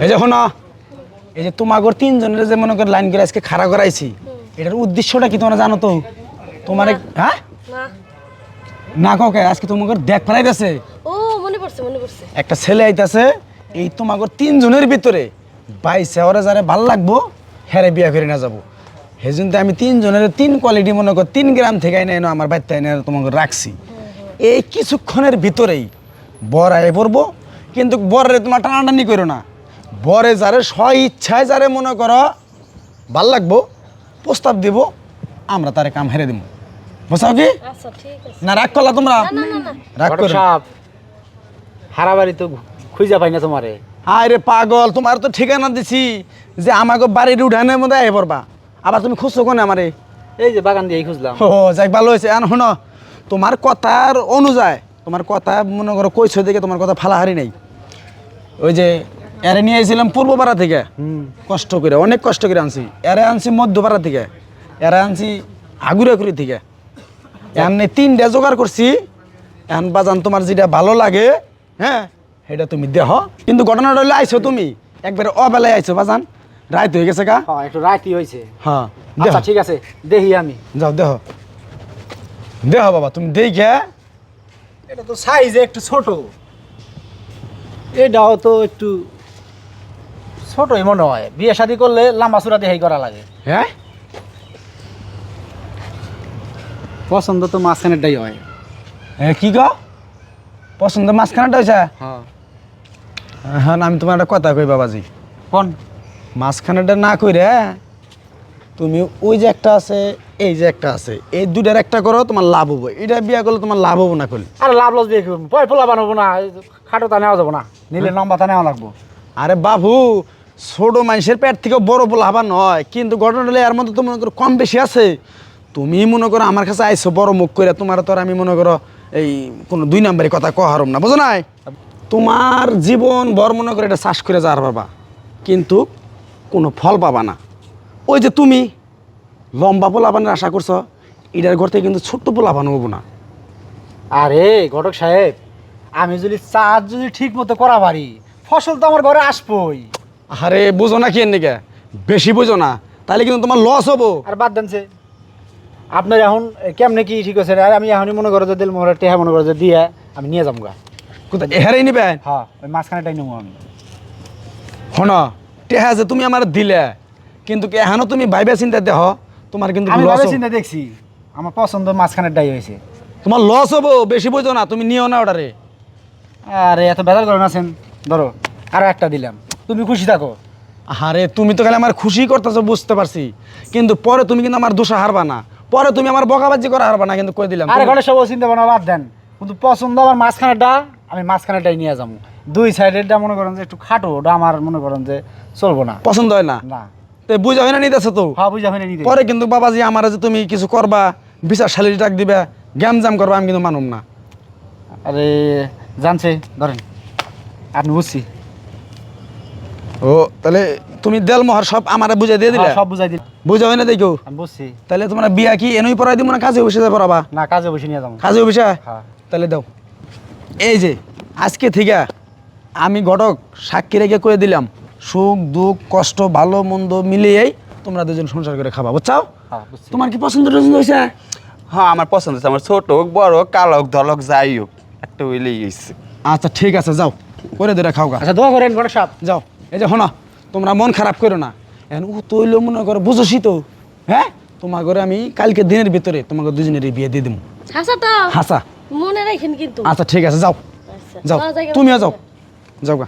এই যে শোনো এই যে তোমাগর তিনজনের যে মনে করে লাইন করে আজকে খাড়া করাইছি এটার উদ্দেশ্যটা কি তোমরা জানো তো? তোমার হ্যাঁ? না। না কাউকে আজকে তোমাকে দেখ ফেলাই গেছে ও মনে পড়ছে মনে পড়ছে। একটা ছেলে আইতাছে এই তোমাগর তিনজনের ভিতরে বাইশে ওরা যারা ভালো লাগবো হেরে বিয়া করে না যাব। সেজন্য আমি তিনজনের তিন কোয়ালিটি মনে কর তিন গ্রাম থেকে এনে এনে আমার বাড়িতে এনে তোমাকে রাখছি। এই কিছুক্ষণের ভিতরেই বর আয় পড়ব কিন্তু বরে তোমার টানাটানি করো না। বরে যারে স্ব ইচ্ছায় যারে মনে করো ভালো লাগবো প্রস্তাব দিব আমরা তারে কাম হেরে দিব বুঝাও কি? আচ্ছা না রাগ করলা তোমরা? রাগ করো। হারাবাড়ি তো খুঁজা পাই না তোমারে। আরে পাগল তোমার তো ঠিকানা দিছি যে আমাকে বাড়ির উঠানের মধ্যে আয় পড়বা। আবার তুমি খুঁজছো কোনে আমারে? এই যে বাগান দিয়ে খুঁজলাম। ও যাই ভালো হয়েছে। এখন শোনো তোমার কথার অনুযায়ী তোমার কথা মনে করো কইছো দেখে তোমার কথা ফালাহারি নেই। ওই যে এরে নিয়ে এসেছিলাম পূর্বপাড়া থেকে। কষ্ট করে অনেক কষ্ট করে আনছি। এরে আনছি মধ্যপাড়া থেকে। এরে আনছি আগুরাকুড়ি থেকে। এই তিনটা জোগাড় করছি। এখন বাজান তোমার যেটা ভালো লাগে হ্যাঁ সেটা তুমি দেহ। কিন্তু ঘটনাটা হলে আইছো তুমি? একবারে অবেলায় আইছো বাজান। রাত হয়ে গেছে কা হ্যাঁ একটু রাতি হয়েছে। হ্যাঁ আচ্ছা ঠিক আছে দেখি আমি। যাও দেহ। দেহ বাবা তুমি দেখে। এটা তো সাইজে একটু ছোট। এটাও তো একটু ছোটই মনে হয়। বিয়ে শাদি করলে লাম্বা চূড়া দেখাই করা লাগে। হ্যাঁ? পছন্দ তো মাঝখানেরটাই হয়। এ, কি গো? পছন্দ মাঝখানাটা হয়েছে? হ্যাঁ। হ্যাঁ আমি তোমার একটা কথা কই বাবাজি। কোন? মাঝখানাটা না কইরে তুমি ওই যে একটা আছে এই যে একটা আছে এই দুটার একটা করো তোমার লাভ হব। এটা বিয়া করলে তোমার লাভ হব না করলে আরে লাভ লস করব। পয় পোলা বানাবো না খাটো খাটোটা নেওয়া যাব না। নিলে লম্বাটা নেওয়া লাগবো। আরে বাবু ছোট মানুষের পেট থেকে বড় বলা হবার নয়। কিন্তু ঘটনা হলে এর মধ্যে তো মনে করো কম বেশি আছে। তুমি মনে করো আমার কাছে আইসো বড় মুখ করে তোমার তো আমি মনে করো এই কোনো দুই নাম্বারের কথা কহারম না, বুঝো নাই? তোমার জীবন বড় মনে করে এটা চাষ করে যাওয়ার বাবা, কিন্তু কোনো ফল পাবা না। ওই যে তুমি লম্বা পোলাবানের আশা করছ, এটার ঘর থেকে কিন্তু ছোট্ট পোলাবান হব না। আরে ঘটক সাহেব, আমি যদি চাষ যদি ঠিক মতো করা পারি, ফসল তো আমার ঘরে আসবই। আরে বুঝো না কি এর নিকে বেশি বুঝো না। তাহলে কিন্তু তোমার লস হব। আর বাদ দেনছে আপনার এখন কেমনে কি ঠিক আছে আর আমি এখনই মনে করো যে দিল মোহরের টেহা মনে করো যে দিয়ে আমি নিয়ে যাব গা। কোথায়? হেরাই নিবে? হ্যাঁ ওই মাঝখানেটাই নেব আমি। হন টেহা যে তুমি আমার দিলে কিন্তু কি এখনও তুমি ভাইবে চিন্তা দেহ? তোমার কিন্তু আমি লস ভাবে চিন্তা দেখছি। আমার পছন্দ মাঝখানেরটাই হয়েছে। তোমার লস হব বেশি বুঝো না তুমি নিও না অর্ডারে আরে এত বেজাল করেন আছেন ধরো আরও একটা দিলাম। তুমি খুশি থাকো? আরে তুমি তো খালি আমার খুশি করতেছো বুঝতে পারছি। কিন্তু পরে তুমি কিন্তু আমার দোষা হারবা না। পরে তুমি আমার বকাবাজি করা হারবা না কিন্তু কই দিলাম? আরে ঘরে সব চিন্তা ভাবনা বাদ দেন। কিন্তু পছন্দ আমার মাঝখানেরটা আমি মাঝখানেরটাই নিয়ে যাব। দুই সাইডেরটা মনে করেন যে একটু খাটো ওটা আমার মনে করেন যে চলবো না। পছন্দ হয় না? না। তো বুঝা হয় না নিতেছো তো? হ্যাঁ বুঝা হয়নি নিতে পরে কিন্তু বাবাজি আমার যে তুমি কিছু করবা বিচার শালির ডাক দিবা গ্যাম জাম করবা আমি কিন্তু মানুম না। আরে জানছে ধরেন আপনি বুঝছি। ও তাহলে তুমি দেল মোহর সব আমারে বুঝাই দিয়ে দিলে? হ্যাঁ, সব বুঝাই দিল। বুঝা হয় না দেখো? আমি বুঝছি। তাহলে তোমার বিয়া কি এনেই পড়াই দিব না কাজে বসে যাবে পড়াবা? না কাজে বসে নিয়ে যাব। কাজে বসে হ্যাঁ। তাহলে দাও। এই যে আজকে থেকে আমি ঘটক সাক্ষী রেখে করে দিলাম সুখ দুঃখ কষ্ট ভালো মন্দ মিলিয়েই তোমরা দুজন সংসার করে খাবা বুঝছাও হ্যাঁ তোমার কি পছন্দ টছন্দ হয়েছে? হ্যাঁ আমার পছন্দ হচ্ছে আমার ছোট হোক বড় হোক কালো হোক ধলক যাই হোক একটা হইলেই গেছে আচ্ছা ঠিক আছে যাও। করে দিলে খাও আচ্ছা দোয়া করেন ঘরে সাপ যাও। এই যে হনা তোমরা মন খারাপ করো না। এখন ও তৈল মনে করো বুঝোসি তো। হ্যাঁ? তোমার ঘরে আমি কালকে দিনের ভিতরে তোমাকে দুজনের বিয়ে দিয়ে দিব হাসা তো। হাসা? মনে রাখেন কিন্তু। আচ্ছা ঠিক আছে যাও। আচ্ছা যাও। তুমিও যাও। যাও গা।